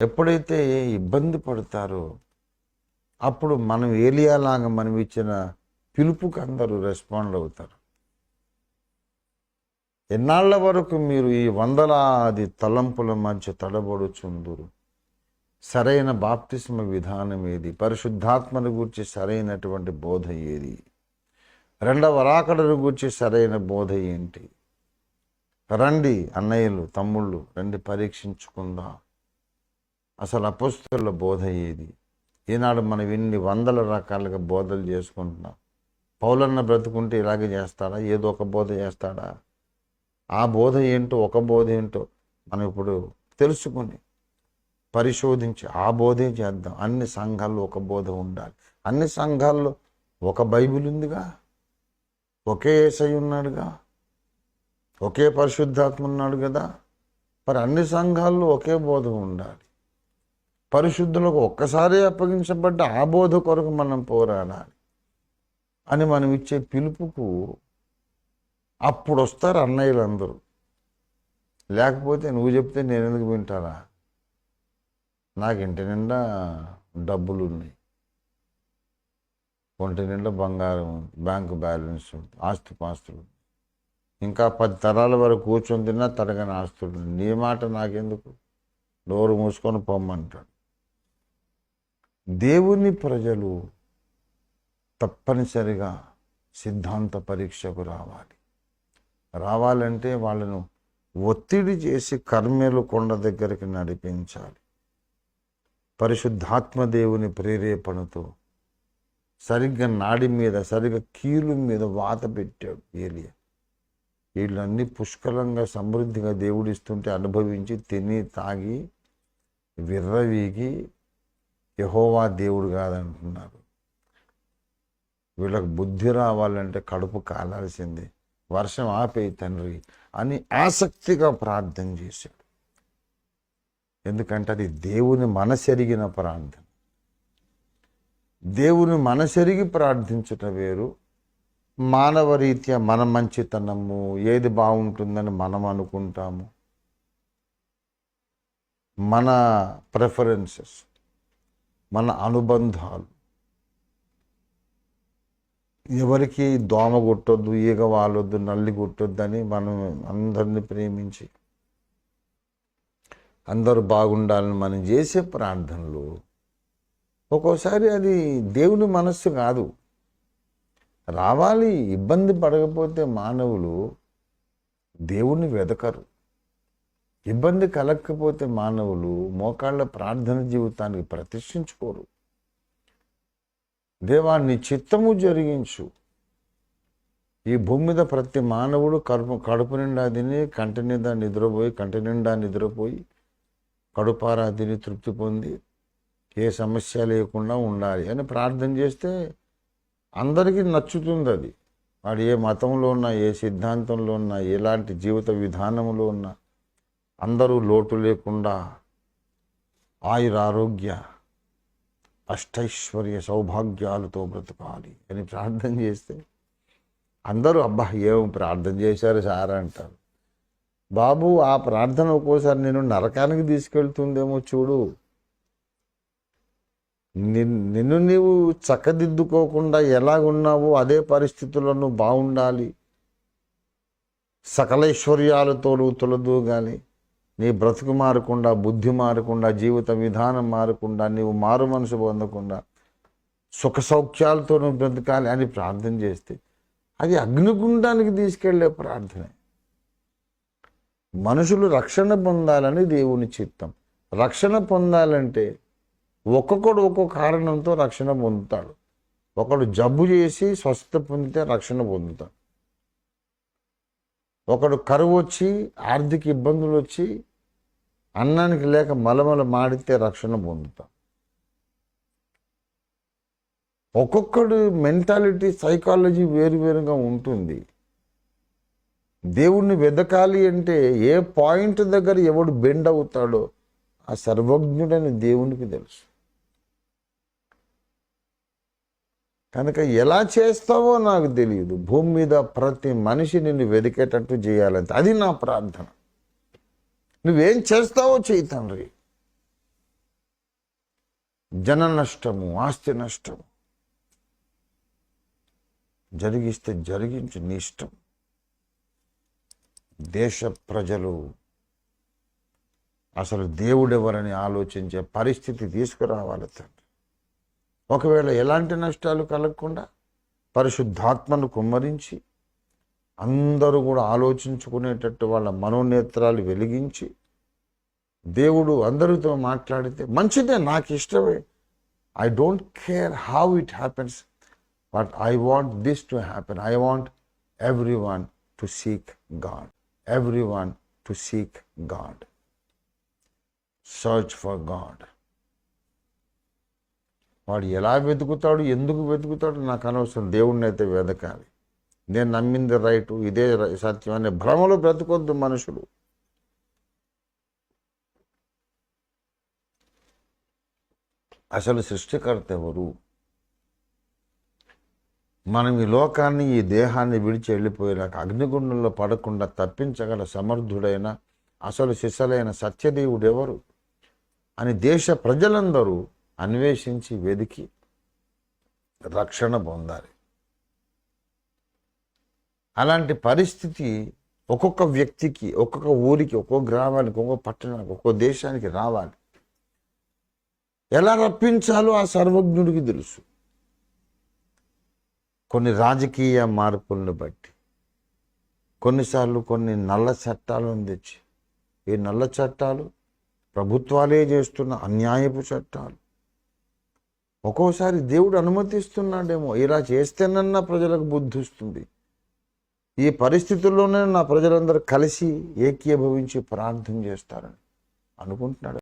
ఎప్పుడైతే ఇబ్బంది పడతారో అప్పుడు మనం ఏలియాలాగా మనం ఇచ్చిన పిలుపుకి అందరూ రెస్పాండ్ అవుతారు. ఎన్నాళ్ళ వరకు మీరు ఈ వందలాది తలంపుల మధ్య తడబడుచుందురు? సరైన బాప్తిస్మ విధానం ఏది? పరిశుద్ధాత్మను గురించి సరైనటువంటి బోధ ఏది? రెండవ రాకడను గురించి సరైన బోధ ఏంటి? రండి అన్నయ్యలు తమ్ముళ్ళు రండి పరీక్షించుకుందాం. అసలు అపస్తుల బోధ ఏది? ఈనాడు మనం ఇన్ని వందల రకాలుగా బోధలు చేసుకుంటున్నాం. పౌలన్న బ్రతుకుంటే ఇలాగే చేస్తాడా? ఏదో ఒక బోధ చేస్తాడా? ఆ బోధ ఏంటో ఒక బోధ ఏంటో మనం ఇప్పుడు తెలుసుకుని పరిశోధించి ఆ బోధే చేద్దాం. అన్ని సంఘాల్లో ఒక బోధ ఉండాలి. అన్ని సంఘాల్లో ఒక బైబిల్ ఉందిగా? ఒకే ఏసై ఉన్నాడుగా? ఒకే పరిశుద్ధాత్మ ఉన్నాడు కదా? మరి అన్ని సంఘాల్లో ఒకే బోధ ఉండాలి. పరిశుద్ధులకు ఒక్కసారి అప్పగించబడ్డ ఆబోధ కొరకు మనం పోరాడాలి అని మనం ఇచ్చే పిలుపుకు అప్పుడు వస్తారు అన్నయ్యలు అందరూ లేకపోతే నువ్వు చెప్తే నేను ఎందుకు వింటానా? నాకు ఇంటి నిండా డబ్బులు ఉన్నాయి ఒంటి నిండా బంగారం ఉంది బ్యాంకు బ్యాలెన్స్ ఉంది ఆస్తి పాస్తులు ఇంకా పది తరాల వరకు కూర్చొని తిన్నా తరగని ఆస్తులు నీ మాట నాకెందుకు? డోరు మూసుకొని పొమ్మంటాడు. దేవుని ప్రజలు తప్పనిసరిగా సిద్ధాంత పరీక్షకు రావాలి. రావాలంటే వాళ్ళను ఒత్తిడి చేసి కర్మేలు కొండ దగ్గరికి నడిపించాలి. పరిశుద్ధాత్మ దేవుని ప్రేరేపణతో సరిగ్గా నాడి మీద సరిగ్గా కీలు మీద వాత పెట్టాడు ఏలియా. వీళ్ళన్నీ పుష్కలంగా సమృద్ధిగా దేవుడిస్తుంటే అనుభవించి తిని తాగి విర్రవీగి యహోవా దేవుడు కాదంటున్నారు. వీళ్ళకి బుద్ధి రావాలంటే కడుపు కాలాల్సిందే వర్షం ఆపేయి తండ్రి అని ఆసక్తిగా ప్రార్థన చేశాడు. ఎందుకంటే అది దేవుని మనసెరిగిన ప్రార్థన. దేవుని మనసెరిగి ప్రార్థించట వేరు. మానవ రీత్యా మన మంచితనము ఏది బాగుంటుందని మనం అనుకుంటాము. మన ప్రిఫరెన్సెస్ మన అనుబంధాలు. ఎవరికి దోమ కొట్టొద్దు ఈగ వాలొద్దు నల్లి కొట్టొద్దు అని మనం అందరిని ప్రేమించి అందరూ బాగుండాలని మనం చేసే ప్రార్థనలు ఒక్కోసారి అది దేవుని మనస్సు కాదు. రావాలి ఇబ్బంది పడకపోతే మానవులు దేవుణ్ణి వెదకరు. ఇబ్బంది కలగకపోతే మానవులు మోకాళ్ళ ప్రార్థన జీవితానికి ప్రతిష్ఠించుకోరు. దేవాన్ని చిత్తము జరిగించు. ఈ భూమి మీద ప్రతి మానవుడు కడుపు కడుపు నిండా తిని కంటి నిండా నిద్రపోయి కంటి నిండా నిద్రపోయి కడుపారా తిని తృప్తి పొంది ఏ సమస్య లేకుండా ఉండాలి అని ప్రార్థన చేస్తే అందరికీ నచ్చుతుంది అది. వాడు ఏ మతంలో ఉన్నా ఏ సిద్ధాంతంలో ఉన్నా ఎలాంటి జీవిత విధానంలో ఉన్నా అందరూ లోటు లేకుండా ఆయురారోగ్య అష్టైశ్వర్య సౌభాగ్యాలతో బ్రతకాలి అని ప్రార్థన చేస్తే అందరూ అబ్బా ఏం ప్రార్థన చేశారు సార్ అంటారు. బాబు ఆ ప్రార్థన ఒక్కోసారి నేను నరకానికి తీసుకెళ్తుందేమో చూడు. నిన్- నిన్ను నీవు చక్కదిద్దుకోకుండా ఎలాగున్నావో అదే పరిస్థితుల్లో నువ్వు బాగుండాలి సకలైశ్వర్యాలతో నువ్వు తొలదూగాలి. నీ బ్రతుకు మారకుండా బుద్ధి మారకుండా జీవిత విధానం మారకుండా నీవు మారు మనసు పొందకుండా సుఖ సౌఖ్యాలతో నువ్వు బ్రతకాలి అని ప్రార్థన చేస్తే అది అగ్నిగుండానికి తీసుకెళ్ళే ప్రార్థనే. మనుషులు రక్షణ పొందాలని దేవుని చిత్తం. రక్షణ పొందాలంటే ఒక్కొక్కడు ఒక్కొక్క కారణంతో రక్షణ పొందుతాడు. ఒకడు జబ్బు చేసి స్వస్థత పొందితే రక్షణ పొందుతాడు. ఒకడు కరువు వచ్చి ఆర్థిక ఇబ్బందులు వచ్చి అన్నానికి లేక మలమల మాడితే రక్షణ పొందుతాం. ఒక్కొక్కడు మెంటాలిటీ సైకాలజీ వేరువేరుగా ఉంటుంది. దేవుణ్ణి వెదకాలి అంటే ఏ పాయింట్ దగ్గర ఎవడు బెండ్ అవుతాడో ఆ సర్వజ్ఞుడైన దేవునికి తెలుసు. కనుక ఎలా చేస్తావో నాకు తెలియదు. భూమి మీద ప్రతి మనిషి నిన్ను వెదికేటట్టు చేయాలంటే అది నా ప్రార్థన. నువ్వేం చేస్తావో చేయి తండ్రి. జన నష్టము ఆస్తి నష్టము. జరిగిస్తే జరిగించు నీ ఇష్టం. దేశ ప్రజలు అసలు దేవుడెవరని ఆలోచించే పరిస్థితి తీసుకురావాలి తండ్రి. ఒకవేళ ఎలాంటి నష్టాలు కలగకుండా పరిశుద్ధాత్మను కుమ్మరించి అందరూ కూడా ఆలోచించుకునేటట్టు వాళ్ళ మనోనేత్రాలు వెలిగించి దేవుడు అందరితో మాట్లాడితే మంచిదే నాకు ఇష్టమే. I don't care how it happens but I want this to happen I want every one to seek God every one to seek God search for God వాడు ఎలా వెతుకుతాడు ఎందుకు వెతుకుతాడు నాకు అనవసరం. దేవుణ్ణి అయితే వెతకాలి. నేను నమ్మింది రైటు ఇదే సత్యం అనే భ్రమలో బ్రతకొద్దు మనుషులు. అసలు సృష్టికర్త ఎవరు? మనం ఈ లోకాన్ని ఈ దేహాన్ని విడిచి వెళ్ళిపోయినాక అగ్నిగుండంలో పడకుండా తప్పించగల సమర్థుడైన అసలు శిశలైన సత్యదేవుడు ఎవరు? అని దేశ ప్రజలందరూ అన్వేషించి వెదికి రక్షణ పొందాలి. అలాంటి పరిస్థితి ఒక్కొక్క వ్యక్తికి ఒక్కొక్క ఊరికి ఒక్కొక్క గ్రామానికి ఒక్కొక్క పట్టణానికి ఒక్కొక్క దేశానికి రావాలి. ఎలా రప్పించాలో ఆ సర్వజ్ఞుడికి తెలుసు. కొన్ని రాజకీయ మార్పులను బట్టి కొన్నిసార్లు కొన్ని నల్ల చట్టాలను తెచ్చి ఈ నల్ల చట్టాలు ప్రభుత్వాలే చేస్తున్న అన్యాయపు చట్టాలు. ఒక్కోసారి దేవుడు అనుమతిస్తున్నాడేమో ఇలా చేస్తేనన్నా ప్రజలకు బుద్ధి వస్తుంది. ఈ పరిస్థితుల్లోనే నా ప్రజలందరూ కలిసి ఏకీభవించి ప్రార్థన చేస్తారని అనుకుంటున్నాడు.